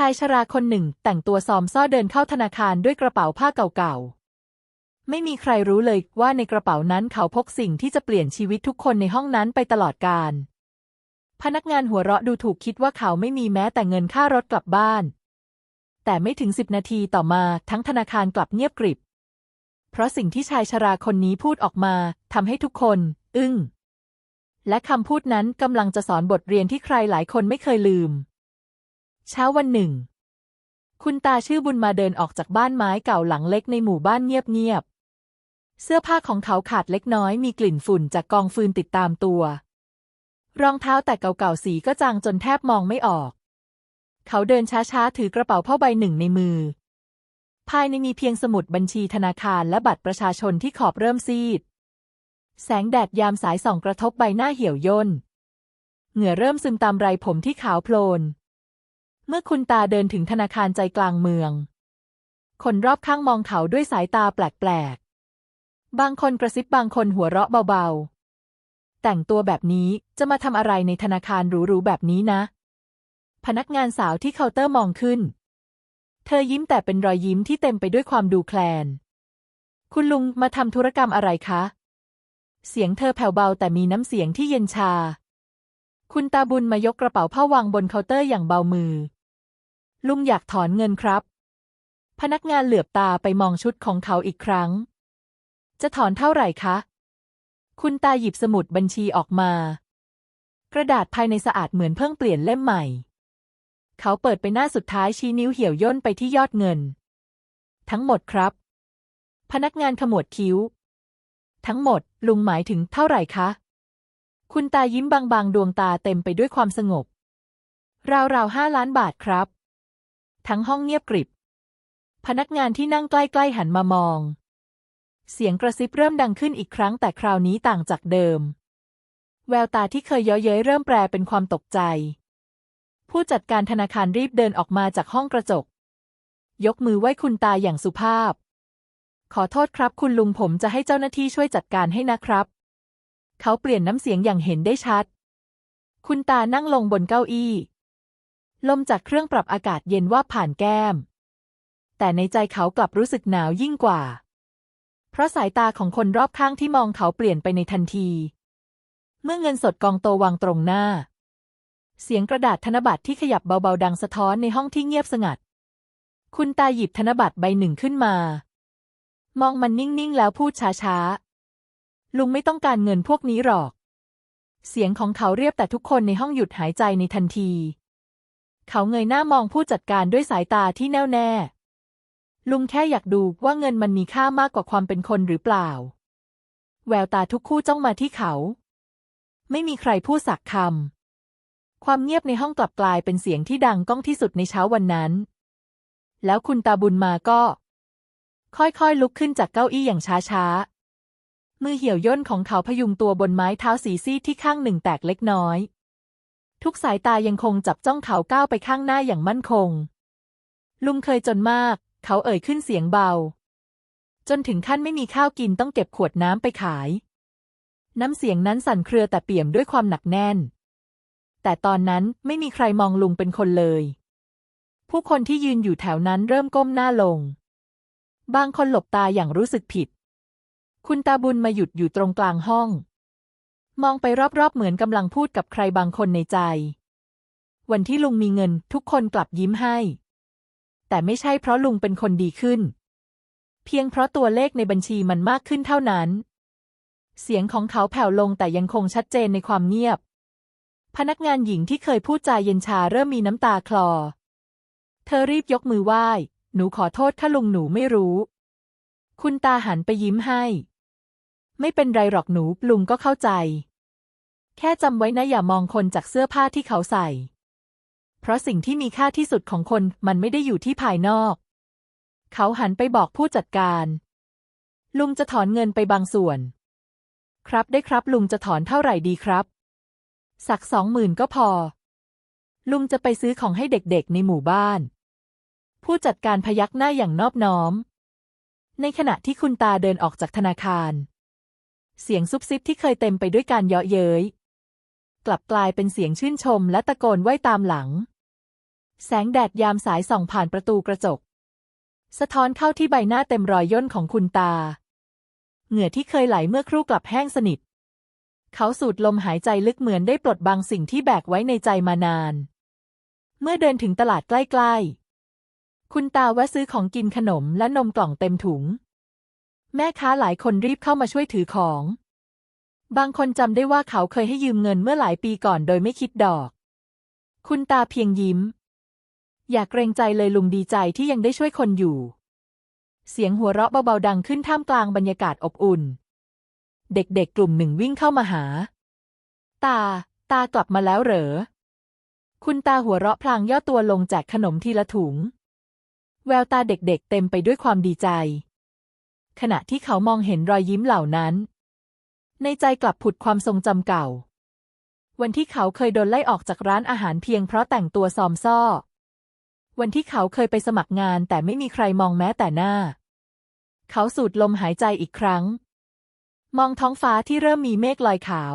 ชายชราคนหนึ่งแต่งตัวซอมซ่อเดินเข้าธนาคารด้วยกระเป๋าผ้าเก่าๆ ไม่มีใครรู้เลยว่าในกระเป๋านั้นเขาพกสิ่งที่จะเปลี่ยนชีวิตทุกคนในห้องนั้นไปตลอดกาล พนักงานหัวเราะดูถูกคิดว่าเขาไม่มีแม้แต่เงินค่ารถกลับบ้าน แต่ไม่ถึงสิบนาทีต่อมาทั้งธนาคารกลับเงียบกริบ เพราะสิ่งที่ชายชราคนนี้พูดออกมาทำให้ทุกคน อึ้ง และคำพูดนั้นกำลังจะสอนบทเรียนที่ใครหลายคนไม่เคยลืม เช้าวันหนึ่ง คุณตาชื่อบุญมาเดินออกจากบ้านไม้เก่าหลังเล็กในหมู่บ้านเงียบๆ เสื้อผ้าของเขาขาดเล็กน้อยมีกลิ่นฝุ่นจากกองฟืนติดตามตัว รองเท้าแต่เก่าๆสีก็จางจนแทบมองไม่ออก เขาเดินช้าๆ ถือกระเป๋าผ้าใบหนึ่งในมือ ภายในมีเพียงสมุดบัญชีธนาคารและบัตรประชาชนที่ขอบเริ่มซีด แสงแดดยามสายส่องกระทบใบหน้าเหี่ยวย่น เหงื่อเริ่มซึมตามไรผมที่ขาวโพลน เมื่อคุณตาเดินถึงธนาคารใจกลางเมือง คนรอบข้างมองเขาด้วยสายตาแปลกๆ บางคนกระซิบบางคนหัวเราะเบาๆ แต่งตัวแบบนี้จะมาทำอะไรในธนาคารหรูๆแบบนี้นะ พนักงานสาวที่เคาน์เตอร์มองขึ้น เธอยิ้มแต่เป็นรอยยิ้มที่เต็มไปด้วยความดูแคลน คุณลุงมาทำธุรกรรมอะไรคะ เสียงเธอแผ่วเบาแต่มีน้ำเสียงที่เย็นชา คุณตาบุญมายกกระเป๋าผ้าวางบนเคาน์เตอร์อย่างเบามือ ลุงอยากถอนเงินครับ พนักงานเหลือบตาไปมองชุดของเขาอีกครั้ง จะถอนเท่าไหร่คะ คุณตาหยิบสมุดบัญชีออกมา กระดาษภายในสะอาดเหมือนเพิ่งเปลี่ยนเล่มใหม่ เขาเปิดไปหน้าสุดท้ายชี้นิ้วเหี่ยวย่นไปที่ยอดเงิน ทั้งหมดครับ พนักงานขมวดคิ้ว ทั้งหมดลุงหมายถึงเท่าไหร่คะ คุณตายิ้มบางๆ ดวงตาเต็มไปด้วยความสงบ ราวๆห้าล้านบาทครับ ทั้งห้องเงียบกริบ พนักงานที่นั่งใกล้ๆหันมามอง เสียงกระซิบเริ่มดังขึ้นอีกครั้งแต่คราวนี้ต่างจากเดิม แววตาที่เคยเย้อเย้ยเริ่มแปลเป็นความตกใจ ผู้จัดการธนาคารรีบเดินออกมาจากห้องกระจก ยกมือไหว้คุณตาอย่างสุภาพ ขอโทษครับคุณลุงผมจะให้เจ้าหน้าที่ช่วยจัดการให้นะครับ เขาเปลี่ยนน้ำเสียงอย่างเห็นได้ชัด คุณตานั่งลงบนเก้าอี้ ลมจากเครื่องปรับอากาศเย็นว่าผ่านแก้ม แต่ในใจเขากลับรู้สึกหนาวยิ่งกว่า เพราะสายตาของคนรอบข้างที่มองเขาเปลี่ยนไปในทันที เมื่อเงินสดกองโตวางตรงหน้า เสียงกระดาษธนบัตรที่ขยับเบาๆดังสะท้อนในห้องที่เงียบสงัด คุณตาหยิบธนบัตรใบหนึ่งขึ้นมา มองมันนิ่งๆแล้วพูดช้าๆ ลุงไม่ต้องการเงินพวกนี้หรอก เสียงของเขาเรียบแต่ทุกคนในห้องหยุดหายใจในทันที เขาเงยหน้ามองผู้จัดการด้วยสายตาที่แน่วแน่ ลุงแค่อยากดูว่าเงินมันมีค่ามากกว่าความเป็นคนหรือเปล่า แววตาทุกคู่จ้องมาที่เขา ไม่มีใครพูดสักคำ ความเงียบในห้องกลับกลายเป็นเสียงที่ดังก้องที่สุดในเช้าวันนั้น แล้วคุณตาบุญมาก็ ค่อยๆลุกขึ้นจากเก้าอี้อย่างช้าๆมือเหี่ยวย่นของเขาพยุงตัวบนไม้เท้าสีซีดที่ข้างหนึ่งแตกเล็กน้อย ทุกสายตายังคงจับจ้องเขาก้าวไปข้างหน้าอย่างมั่นคง ลุงเคยจนมาก เขาเอ่ยขึ้นเสียงเบา จนถึงขั้นไม่มีข้าวกินต้องเก็บขวดน้ำไปขาย น้ำเสียงนั้นสั่นเครือแต่เปี่ยมด้วยความหนักแน่น แต่ตอนนั้นไม่มีใครมองลุงเป็นคนเลย ผู้คนที่ยืนอยู่แถวนั้นเริ่มก้มหน้าลง บางคนหลบตาอย่างรู้สึกผิด คุณตาบุญมาหยุดอยู่ตรงกลางห้อง มองไปรอบๆเหมือนกำลังพูดกับใครบางคนในใจ วันที่ลุงมีเงินทุกคนกลับยิ้มให้ แต่ไม่ใช่เพราะลุงเป็นคนดีขึ้น เพียงเพราะตัวเลขในบัญชีมันมากขึ้นเท่านั้น เสียงของเขาแผ่วลงแต่ยังคงชัดเจนในความเงียบ พนักงานหญิงที่เคยพูดจาเย็นชาเริ่มมีน้ำตาคลอ เธอรีบยกมือไหว้ หนูขอโทษถ้าลุงหนูไม่รู้ คุณตาหันไปยิ้มให้ ไม่เป็นไรหรอกหนูลุงก็เข้าใจ แค่จำไว้นะอย่ามองคนจากเสื้อผ้าที่เขาใส่ เพราะสิ่งที่มีค่าที่สุดของคนมันไม่ได้อยู่ที่ภายนอก เขาหันไปบอกผู้จัดการ ลุงจะถอนเงินไปบางส่วน ครับได้ครับลุงจะถอนเท่าไหร่ดีครับ สักสองหมื่นก็พอ ลุงจะไปซื้อของให้เด็กๆในหมู่บ้าน ผู้จัดการพยักหน้าอย่างนอบน้อม ในขณะที่คุณตาเดินออกจากธนาคาร เสียงซุบซิบที่เคยเต็มไปด้วยการเยาะเย้ย กลับกลายเป็นเสียงชื่นชมและตะโกนไหว้ตามหลัง แสงแดดยามสายส่องผ่านประตูกระจก สะท้อนเข้าที่ใบหน้าเต็มรอยย่นของคุณตา เหงื่อที่เคยไหลเมื่อครู่กลับแห้งสนิท เขาสูดลมหายใจลึกเหมือนได้ปลดบางสิ่งที่แบกไว้ในใจมานาน เมื่อเดินถึงตลาดใกล้ๆ คุณตาแวะซื้อของกินขนมและนมกล่องเต็มถุง แม่ค้าหลายคนรีบเข้ามาช่วยถือของ บางคนจำได้ว่าเขาเคยให้ยืมเงินเมื่อหลายปีก่อนโดยไม่คิดดอก คุณตาเพียงยิ้ม อย่าเกรงใจเลยลุงดีใจที่ยังได้ช่วยคนอยู่ เสียงหัวเราะเบาๆดังขึ้นท่ามกลางบรรยากาศอบอุ่น เด็กๆกลุ่มหนึ่งวิ่งเข้ามาหา ตา ตากลับมาแล้วเหรอ คุณตาหัวเราะพลางย่อตัวลงแจกขนมทีละถุง แววตาเด็กๆเต็มไปด้วยความดีใจ ขณะที่เขามองเห็นรอยยิ้มเหล่านั้น ในใจกลับผุดความทรงจำเก่า วันที่เขาเคยโดนไล่ออกจากร้านอาหารเพียงเพราะแต่งตัวซอมซ่อ วันที่เขาเคยไปสมัครงานแต่ไม่มีใครมองแม้แต่หน้า เขาสูดลมหายใจอีกครั้ง มองท้องฟ้าที่เริ่มมีเมฆลอยขาว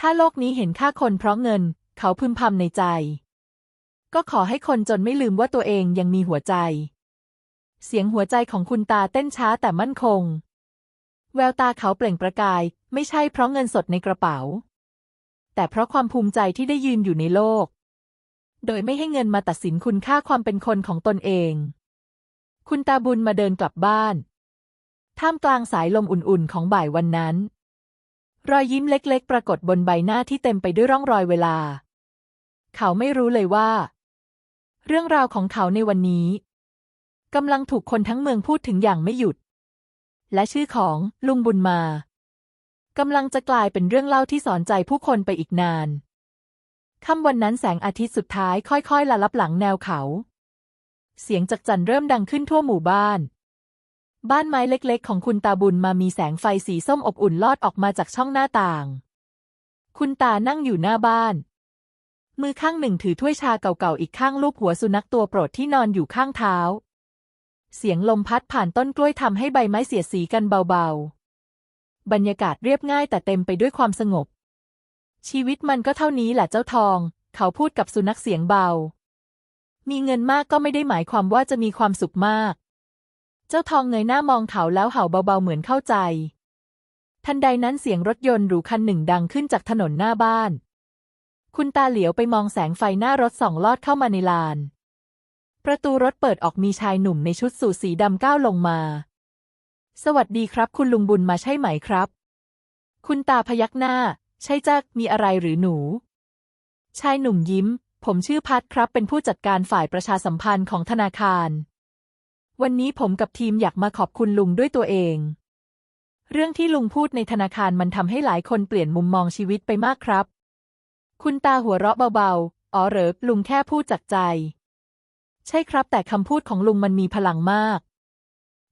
ถ้าโลกนี้เห็นค่าคนเพราะเงิน เขาพึมพำในใจ ก็ขอให้คนจนไม่ลืมว่าตัวเองยังมีหัวใจ เสียงหัวใจของคุณตาเต้นช้าแต่มั่นคง แววตาเขาเปล่งประกาย ไม่ใช่เพราะเงินสดในกระเป๋า แต่เพราะความภูมิใจที่ได้ยืนอยู่ในโลก โดยไม่ให้เงินมาตัดสินคุณค่าความเป็นคนของตนเอง คุณตาบุญมาเดินกลับบ้าน ท่ามกลางสายลมอุ่นๆของบ่ายวันนั้น รอยยิ้มเล็กๆ ปรากฏบนใบหน้าที่เต็มไปด้วยร่องรอยเวลา เขาไม่รู้เลยว่า เรื่องราวของเขาในวันนี้ กำลังถูกคนทั้งเมืองพูดถึงอย่างไม่หยุด และชื่อของลุงบุญมากำลังจะกลายเป็นเรื่องเล่าที่สอนใจผู้คนไปอีกนานค่ำวันนั้นแสงอาทิตย์สุดท้ายค่อยๆละลับหลังแนวเขา เสียงจักจั่นเริ่มดังขึ้นทั่วหมู่บ้าน บ้านไม้เล็กๆ ของคุณตาบุญมามีแสงไฟสีส้มอบอุ่นลอดออกมาจากช่องหน้าต่าง คุณตานั่งอยู่หน้าบ้าน มือข้างหนึ่งถือถ้วยชาเก่าๆ อีกข้างลูบหัวสุนัขตัวโปรดที่นอนอยู่ข้างเท้า เสียงลมพัดผ่านต้นกล้วยทำให้ใบไม้เสียสีกันเบาๆ บรรยากาศเรียบง่ายแต่เต็มไปด้วยความสงบ ชีวิตมันก็เท่านี้แหละเจ้าทอง เขาพูดกับสุนัขเสียงเบา มีเงินมากก็ไม่ได้หมายความว่าจะมีความสุขมาก เจ้าทองเงยหน้ามองเขาแล้วเห่าเบาๆเหมือนเข้าใจ ทันใดนั้นเสียงรถยนต์หรูคันหนึ่งดังขึ้นจากถนนหน้าบ้าน คุณตาเหลียวไปมองแสงไฟหน้ารถส่องลอดเข้ามาในลาน ประตูรถเปิดออกมีชายหนุ่มในชุดสูทสีดำก้าวลงมา สวัสดีครับ คุณลุงบุญมาใช่ไหมครับ คุณตาพยักหน้า ใช่จ้ะมีอะไรหรือหนู ชายหนุ่มยิ้ม ผมชื่อพัดครับ เป็นผู้จัดการฝ่ายประชาสัมพันธ์ของธนาคาร วันนี้ผมกับทีมอยากมาขอบคุณลุงด้วยตัวเอง เรื่องที่ลุงพูดในธนาคารมันทำให้หลายคนเปลี่ยนมุมมองชีวิตไปมากครับ คุณตาหัวเราะเบาๆ อ๋อเหรอลุงแค่พูดจากใจ ใช่ครับ แต่คำพูดของลุงมันมีพลังมาก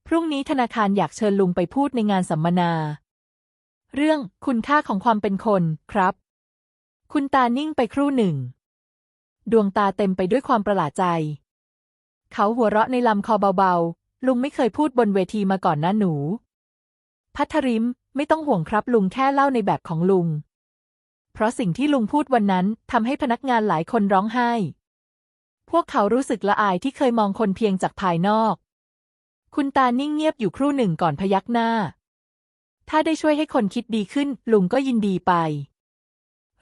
พรุ่งนี้ธนาคารอยากเชิญลุงไปพูดในงานสัมมนา เรื่องคุณค่าของความเป็นคนครับ คุณตานิ่งไปครู่หนึ่ง ดวงตาเต็มไปด้วยความประหลาดใจ เขาหัวเราะในลำคอเบาๆ ลุงไม่เคยพูดบนเวทีมาก่อนนะหนู พัทริมไม่ต้องห่วงครับ ลุงแค่เล่าในแบบของลุง เพราะสิ่งที่ลุงพูดวันนั้นทำให้พนักงานหลายคนร้องไห้ พวกเขารู้สึกละอายที่เคยมองคนเพียงจากภายนอก คุณตานิ่งเงียบอยู่ครู่หนึ่งก่อนพยักหน้า ถ้าได้ช่วยให้คนคิดดีขึ้น ลุงก็ยินดีไป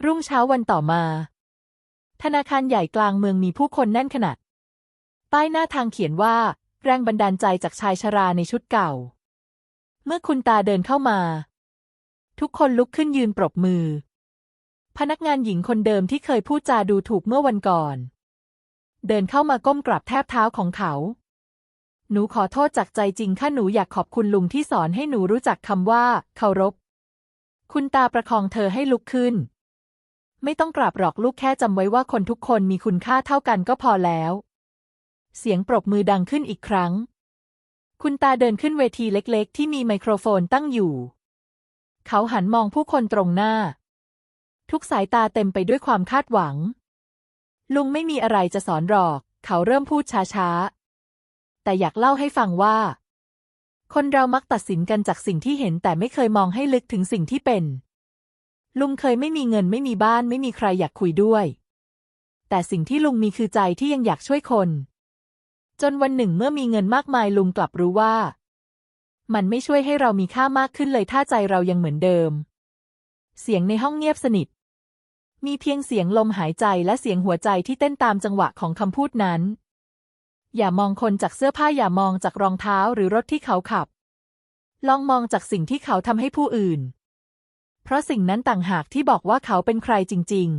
รุ่งเช้าวันต่อมา ธนาคารใหญ่กลางเมืองมีผู้คนแน่นขนาด ป้ายหน้าทางเขียนว่า แรงบันดาลใจจากชายชราในชุดเก่า เมื่อคุณตาเดินเข้ามา ทุกคนลุกขึ้นยืนปรบมือ พนักงานหญิงคนเดิมที่เคยพูดจาดูถูกเมื่อวันก่อน เดินเข้ามาก้มกราบแทบเท้าของเขา หนูขอโทษจากใจจริงค่ะหนูอยากขอบคุณลุงที่สอนให้หนูรู้จักคำว่า เคารพ คุณตาประคองเธอให้ลุกขึ้น ไม่ต้องกราบหรอกลูกแค่จำไว้ว่าคนทุกคนมีคุณค่าเท่ากันก็พอแล้ว เสียงปรบมือดังขึ้นอีกครั้ง คุณตาเดินขึ้นเวทีเล็กๆ ที่มีไมโครโฟนตั้งอยู่ เขาหันมองผู้คนตรงหน้า ทุกสายตาเต็มไปด้วยความคาดหวัง ลุงไม่มีอะไรจะสอนหรอก เขาเริ่มพูดช้าๆ แต่อยากเล่าให้ฟังว่า คนเรามักตัดสินกันจากสิ่งที่เห็นแต่ไม่เคยมองให้ลึกถึงสิ่งที่เป็น ลุงเคยไม่มีเงินไม่มีบ้านไม่มีใครอยากคุยด้วย แต่สิ่งที่ลุงมีคือใจที่ยังอยากช่วยคน จนวันหนึ่งเมื่อมีเงินมากมายลุงกลับรู้ว่า มันไม่ช่วยให้เรามีค่ามากขึ้นเลยถ้าใจเรายังเหมือนเดิม เสียงในห้องเงียบสนิท มีเพียงเสียงลมหายใจและเสียงหัวใจที่เต้นตามจังหวะของคำพูดนั้น อย่ามองคนจากเสื้อผ้าอย่ามองจากรองเท้าหรือรถที่เขาขับ ลองมองจากสิ่งที่เขาทำให้ผู้อื่น เพราะสิ่งนั้นต่างหากที่บอกว่าเขาเป็นใครจริง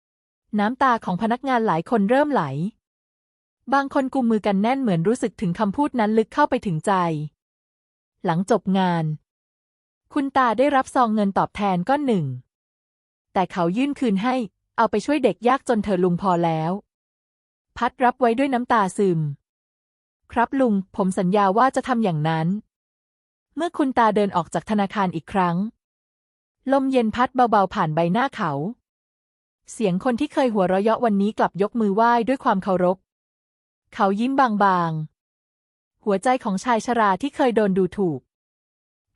ๆ น้ำตาของพนักงานหลายคนเริ่มไหล บางคนกุมมือกันแน่นเหมือนรู้สึกถึงคำพูดนั้นลึกเข้าไปถึงใจ หลังจบงาน คุณตาได้รับซองเงินตอบแทนก้อนหนึ่ง แต่เขายื่นคืนให้ เอาไปช่วยเด็กยากจนเธอลุงพอแล้ว พัดรับไว้ด้วยน้ำตาซึม ครับลุง ผมสัญญาว่าจะทำอย่างนั้น เมื่อคุณตาเดินออกจากธนาคารอีกครั้ง ลมเย็นพัดเบาๆผ่านใบหน้าเขา เสียงคนที่เคยหัวเราะเยาะวันนี้กลับยกมือไหว้ด้วยความเคารพ เขายิ้มบางๆ หัวใจของชายชราที่เคยโดนดูถูก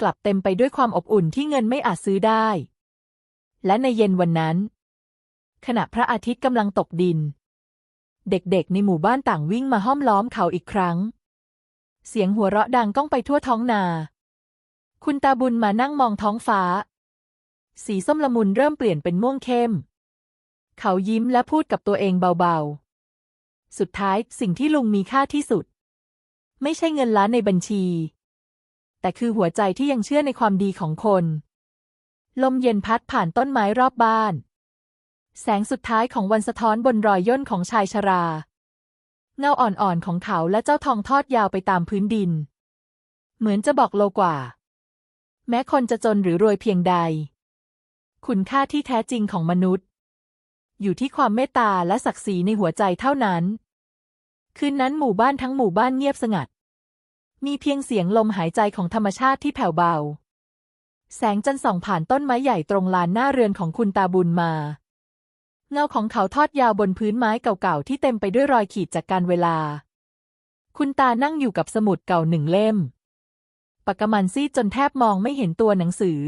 กลับเต็มไปด้วยความอบอุ่นที่เงินไม่อาจซื้อได้ และในเย็นวันนั้น ขณะพระอาทิตย์กำลังตกดิน เด็กๆในหมู่บ้านต่างวิ่งมาห้อมล้อมเขาอีกครั้ง เสียงหัวเราะดังก้องไปทั่วท้องนา คุณตาบุญมานั่งมองท้องฟ้า สีส้มละมุนเริ่มเปลี่ยนเป็นม่วงเข้ม เขายิ้มและพูดกับตัวเองเบาๆ สุดท้ายสิ่งที่ลุงมีค่าที่สุด ไม่ใช่เงินล้านในบัญชี แต่คือหัวใจที่ยังเชื่อในความดีของคน ลมเย็นพัดผ่านต้นไม้รอบบ้าน แสงสุดท้ายของวันสะท้อนบนรอยย่นของชายชรา เงาอ่อนๆของเขาและเจ้าทองทอดยาวไปตามพื้นดิน เหมือนจะบอกโลกว่า แม้คนจะจนหรือรวยเพียงใด คุณค่าที่แท้จริงของมนุษย์ อยู่ที่ความเมตตาและศักดิ์ศรีในหัวใจเท่านั้น คืนนั้นหมู่บ้านทั้งหมู่บ้านเงียบสงัด มีเพียงเสียงลมหายใจของธรรมชาติที่แผ่วเบา แสงจันทร์ส่องผ่านต้นไม้ใหญ่ตรงลานหน้าเรือนของคุณตาบุญมา เงาของเขาทอดยาวบนพื้นไม้เก่าๆที่เต็มไปด้วยรอยขีดจากการเวลา คุณตานั่งอยู่กับสมุดเก่าหนึ่งเล่ม ปากกมันซีดจนแทบมองไม่เห็นตัวหนังสือ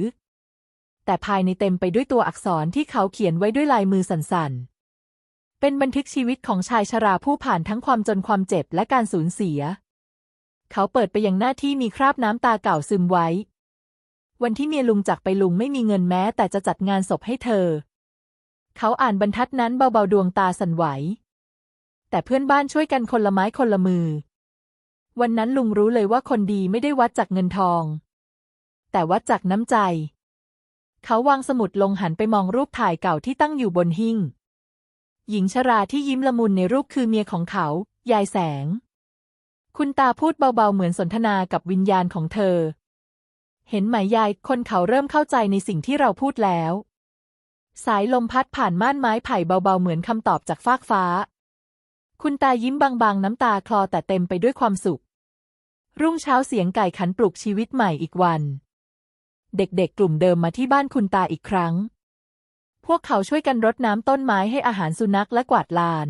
แต่ภายในเต็มไปด้วยตัวอักษรที่เขาเขียนไว้ด้วยลายมือสั่นๆ เป็นบันทึกชีวิตของชายชราผู้ผ่านทั้งความจนความเจ็บและการสูญเสีย เขาเปิดไปยังหน้าที่มีคราบน้ำตาเก่าซึมไว้ วันที่เมียลุงจากไปลุงไม่มีเงินแม้ แต่จะจัดงานศพให้เธอ เขาอ่านบรรทัดนั้นเบาๆดวงตาสั่นไหว แต่เพื่อนบ้านช่วยกันคนละไม้คนละมือ วันนั้นลุงรู้เลยว่าคนดีไม่ได้วัดจากเงินทอง แต่วัดจากน้ำใจ เขาวางสมุดลงหันไปมองรูปถ่ายเก่าที่ตั้งอยู่บนหิ้ง หญิงชราที่ยิ้มละมุนในรูปคือเมียของเขา ยายแสง คุณตาพูดเบาๆเหมือนสนทนากับวิญญาณของเธอ เห็นไหมยาย คนเขาเริ่มเข้าใจในสิ่งที่เราพูดแล้ว สายลมพัดผ่านม่านไม้ไผ่เบาๆเหมือนคำตอบจากฟากฟ้า คุณตายิ้มบางๆ น้ำตาคลอแต่เต็มไปด้วยความสุข รุ่งเช้าเสียงไก่ขันปลุกชีวิตใหม่อีกวัน เด็กๆ กลุ่มเดิมมาที่บ้านคุณตาอีกครั้ง พวกเขาช่วยกันรดน้ำต้นไม้ให้อาหารสุนัขและกวาดลาน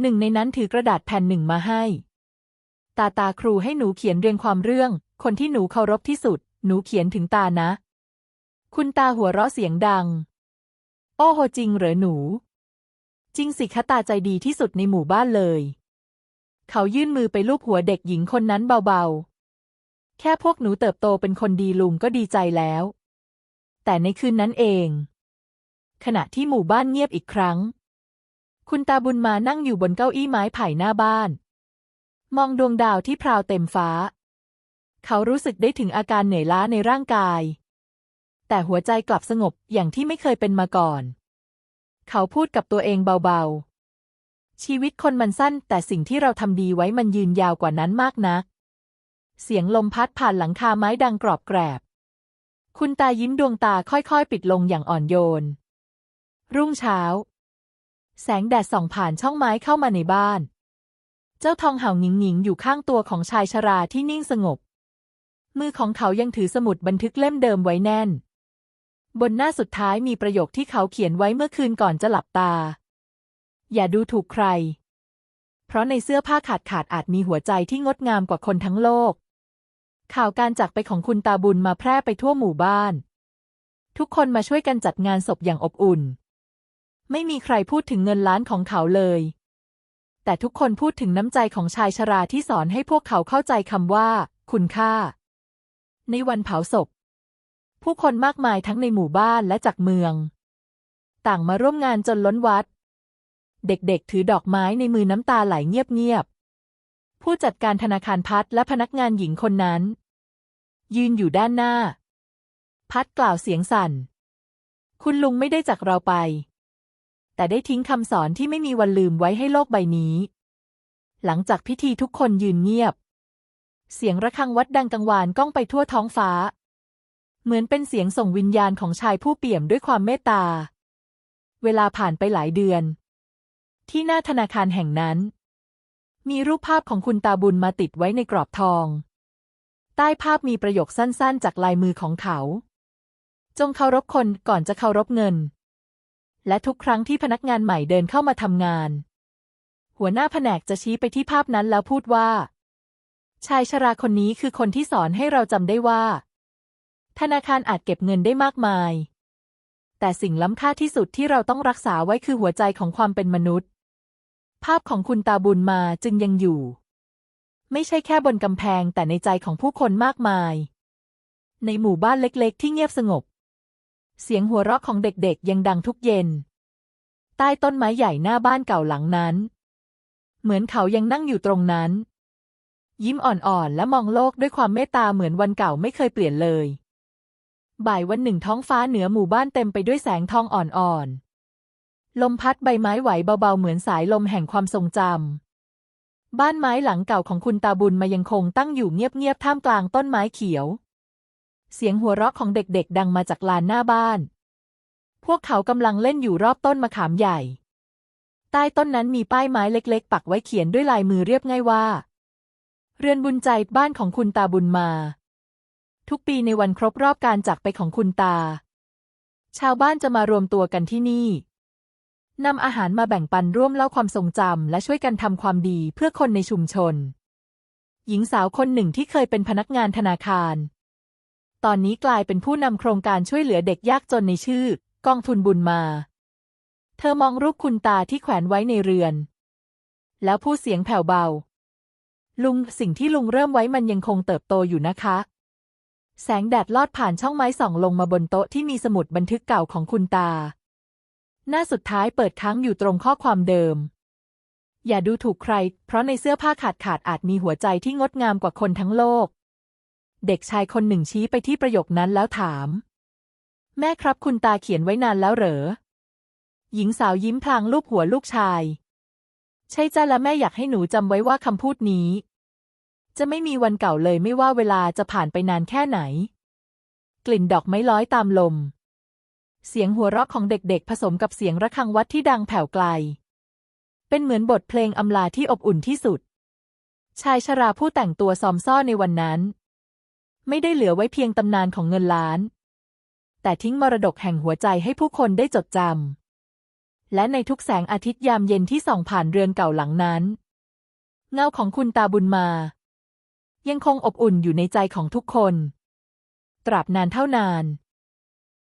หนึ่งในนั้นถือกระดาษแผ่นหนึ่งมาให้ ตาตาครูให้หนูเขียนเรียงความเรื่อง คนที่หนูเคารพที่สุด หนูเขียนถึงตานะ คุณตาหัวเราะเสียงดัง โอ้โหจริงเหรอหนู จริงสิคะตาใจดีที่สุดในหมู่บ้านเลย เขายื่นมือไปลูบหัวเด็กหญิงคนนั้นเบาๆ แค่พวกหนูเติบโตเป็นคนดีลุงก็ดีใจแล้ว แต่ในคืนนั้นเอง ขณะที่หมู่บ้านเงียบอีกครั้ง คุณตาบุญมานั่งอยู่บนเก้าอี้ไม้ไผ่หน้าบ้าน มองดวงดาวที่พราวเต็มฟ้า เขารู้สึกได้ถึงอาการเหนื่อยล้าในร่างกาย แต่หัวใจกลับสงบอย่างที่ไม่เคยเป็นมาก่อน เขาพูดกับตัวเองเบาๆ ชีวิตคนมันสั้น แต่สิ่งที่เราทำดีไว้มันยืนยาวกว่านั้นมากนัก เสียงลมพัดผ่านหลังคาไม้ดังกรอบแกรบ คุณตายิ้มดวงตาค่อยๆ ปิดลงอย่างอ่อนโยน รุ่งเช้า แสงแดดส่องผ่านช่องไม้เข้ามาในบ้าน เจ้าทองเห่าหงิงหงิงอยู่ข้างตัวของชายชราที่นิ่งสงบ มือของเขายังถือสมุดบันทึกเล่มเดิมไว้แน่น บนหน้าสุดท้ายมีประโยคที่เขาเขียนไว้เมื่อคืนก่อนจะหลับตา อย่าดูถูกใคร เพราะในเสื้อผ้าขาดขาดอาจมีหัวใจที่งดงามกว่าคนทั้งโลก ข่าวการจากไปของคุณตาบุญมาแพร่ไปทั่วหมู่บ้าน ทุกคนมาช่วยกันจัดงานศพอย่างอบอุ่น ไม่มีใครพูดถึงเงินล้านของเขาเลย แต่ทุกคนพูดถึงน้ำใจของชายชราที่สอนให้พวกเขาเข้าใจคำว่า คุณค่า ในวันเผาศพ ผู้คนมากมายทั้งในหมู่บ้านและจากเมือง ต่างมาร่วมงานจนล้นวัด เด็กๆ ถือดอกไม้ในมือน้ำตาไหลเงียบๆ ผู้จัดการธนาคารพัดและพนักงานหญิงคนนั้น ยืนอยู่ด้านหน้า พัดกล่าวเสียงสั่น คุณลุงไม่ได้จากเราไป แต่ได้ทิ้งคำสอนที่ไม่มีวันลืมไว้ให้โลกใบนี้ หลังจากพิธีทุกคนยืนเงียบ เสียงระฆังวัดดังกังวานก้องไปทั่วท้องฟ้า เหมือนเป็นเสียงส่งวิญญาณของชายผู้เปี่ยมด้วยความเมตตา เวลาผ่านไปหลายเดือน ที่หน้าธนาคารแห่งนั้น มีรูปภาพของคุณตาบุญมาติดไว้ในกรอบทอง ใต้ภาพมีประโยคสั้นๆ จากลายมือของเขา จงเคารพคนก่อนจะเคารพเงิน และทุกครั้งที่พนักงานใหม่เดินเข้ามาทำงาน หัวหน้าแผนกจะชี้ไปที่ภาพนั้นแล้วพูดว่า ชายชราคนนี้คือคนที่สอนให้เราจำได้ว่า ธนาคารอาจเก็บเงินได้มากมาย แต่สิ่งล้ำค่าที่สุดที่เราต้องรักษาไว้คือหัวใจของความเป็นมนุษย์ ภาพของคุณตาบุญมาจึงยังอยู่ ไม่ใช่แค่บนกำแพงแต่ในใจของผู้คนมากมาย ในหมู่บ้านเล็ก ๆ ที่เงียบสงบ เสียงหัวเราะของเด็กๆยังดังทุกเย็น ใต้ต้นไม้ใหญ่หน้าบ้านเก่าหลังนั้น เหมือนเขายังนั่งอยู่ตรงนั้น ยิ้มอ่อนๆและมองโลกด้วยความเมตตาเหมือนวันเก่าไม่เคยเปลี่ยนเลย บ่ายวันหนึ่งท้องฟ้าเหนือหมู่บ้านเต็มไปด้วยแสงทองอ่อนๆ ลมพัดใบไม้ไหวเบาๆเหมือนสายลมแห่งความทรงจำ บ้านไม้หลังเก่าของคุณตาบุญมายังคงตั้งอยู่เงียบๆท่ามกลางต้นไม้เขียว เสียงหัวเราะของเด็กๆ ดังมาจากลานหน้าบ้าน พวกเขากำลังเล่นอยู่รอบต้นมะขามใหญ่ ใต้ต้นนั้นมีป้ายไม้เล็กๆ ปักไว้เขียนด้วยลายมือเรียบง่ายว่า เรือนบุญใจบ้านของคุณตาบุญมา ทุกปีในวันครบรอบการจากไปของคุณตา ชาวบ้านจะมารวมตัวกันที่นี่นำอาหารมาแบ่งปันร่วมเล่าความทรงจำและช่วยกันทำความดีเพื่อคนในชุมชน หญิงสาวคนหนึ่งที่เคยเป็นพนักงานธนาคาร ตอนนี้กลายเป็นผู้นำโครงการช่วยเหลือเด็กยากจนในชื่อ กองทุนบุญมา เธอมองรูปคุณตาที่แขวนไว้ในเรือน แล้วพูดเสียงแผ่วเบา ลุงสิ่งที่ลุงเริ่มไว้มันยังคงเติบโตอยู่นะคะ แสงแดดลอดผ่านช่องไม้ส่องลงมาบนโต๊ะที่มีสมุดบันทึกเก่าของคุณตา หน้าสุดท้ายเปิดค้างอยู่ตรงข้อความเดิมอย่าดูถูกใคร เพราะในเสื้อผ้าขาดขาดอาจมีหัวใจที่งดงามกว่าคนทั้งโลก เด็กชายคนหนึ่งชี้ไปที่ประโยคนั้นแล้วถาม แม่ครับคุณตาเขียนไว้นานแล้วเหรอ หญิงสาวยิ้มพลางลูบหัวลูกชาย ใช่จ้าและแม่อยากให้หนูจำไว้ว่าคำพูดนี้ จะไม่มีวันเก่าเลยไม่ว่าเวลาจะผ่านไปนานแค่ไหน กลิ่นดอกไม้ลอยตามลม เสียงหัวเราะของเด็กๆ ผสมกับเสียงระฆังวัดที่ดังแผ่วไกล เป็นเหมือนบทเพลงอำลาที่อบอุ่นที่สุด ชายชราผู้แต่งตัวซอมซ่อในวันนั้น ไม่ได้เหลือไว้เพียงตำนานของเงินล้าน แต่ทิ้งมรดกแห่งหัวใจให้ผู้คนได้จดจำ และในทุกแสงอาทิตย์ยามเย็นที่ส่องผ่านเรือนเก่าหลังนั้น เงาของคุณตาบุญมา ยังคงอบอุ่นอยู่ในใจของทุกคน ตราบนานเท่านาน